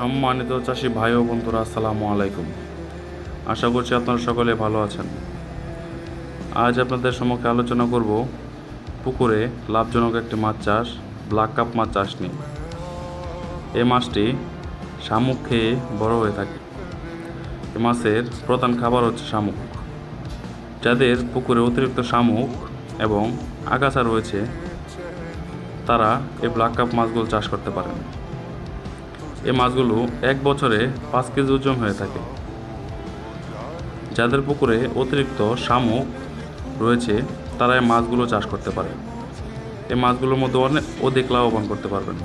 সম্মানিত চাষি ভাই ও বন্ধুরা, আসসালামু আলাইকুম। আশা করছি আপনারা সকলে ভালো আছেন। আজ আপনাদের সম্মুখে আলোচনা করব পুকুরে লাভজনক একটি মাছ চাষ, ব্ল্যাক কাপ মাছ চাষ নিয়ে। এই মাছটি শামুক খেয়ে বড় হয়ে থাকে। এ মাছের প্রধান খাবার হচ্ছে শামুক, যাদের পুকুরে অতিরিক্ত শামুক এবং আগাছা রয়েছে, তারা এই ব্ল্যাক কাপ মাছগুলো চাষ করতে পারেন। এই মাছগুলো এক বছরে পাঁচ কেজি ওজন হয়ে থাকে। যাদের পুকুরে অতিরিক্ত শামুক রয়েছে, তারা এই মাছগুলো চাষ করতে পারে। এই মাছগুলোর মধ্যে অনেক অধিক লাভবান করতে পারবেন।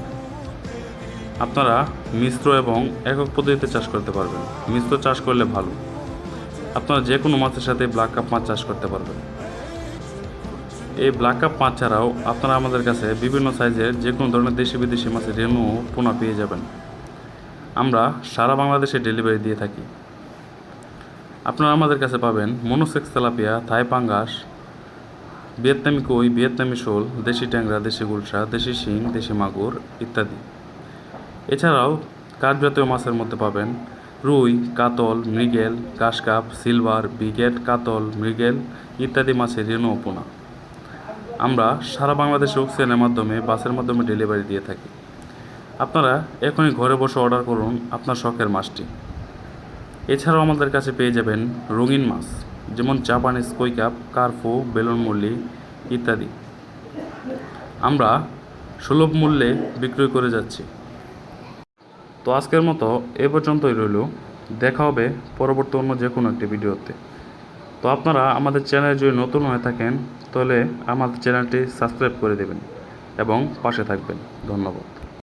আপনারা মিশ্র এবং একক পদ্ধতিতে চাষ করতে পারবেন। মিশ্র চাষ করলে ভালো। আপনারা যে কোনো মাছের সাথে ব্ল্যাক কাপ মাছ চাষ করতে পারবেন। এই ব্ল্যাক কাপ মাছ ছাড়াও আপনারা আমাদের কাছে বিভিন্ন সাইজের যে কোনো ধরনের দেশি বিদেশি মাছের রেণু, পোনা পেয়ে যাবেন। আমরা সারা বাংলাদেশে ডেলিভারি দিয়ে থাকি। আপনারা আমাদের কাছে পাবেন মনোসেক্স তেলাপিয়া থাই পাঙ্গাস ভিয়েতনামি কই ভিয়েতনামি শোল, দেশি ট্যাংরা, দেশি গুলশা, দেশি শিং, দেশি মাগুর ইত্যাদি। এছাড়াও কাঠ জাতীয় মাছের মধ্যে পাবেন রুই, কাতল, মৃগেল কাশকাপ সিলভার, বিগেট, কাতল, মৃগেল ইত্যাদি মাছের রেণু পোনা। আমরা সারা বাংলাদেশে অক্সিজেনের মাধ্যমে, বাসের মাধ্যমে ডেলিভারি দিয়ে থাকি। আপনারা এখনই ঘরে বসে অর্ডার করুন আপনার শখের মাছটি। এছাড়াও আমাদের কাছে পেয়ে যাবেন রঙিন মাছ, যেমন জাপানিজ কই কাপ কার্ফু বেলুন মল্লি ইত্যাদি। আমরা সুলভ মূল্যে বিক্রয় করে যাচ্ছি। তো আজকের মতো এ পর্যন্তই রইল। দেখা হবে পরবর্তী অন্য যে কোনো একটি ভিডিওতে। তো আপনারা আমাদের চ্যানেলে যদি নতুন হয়ে থাকেন, তাহলে আমাদের চ্যানেলটি সাবস্ক্রাইব করে দেবেন এবং পাশে থাকবেন। ধন্যবাদ।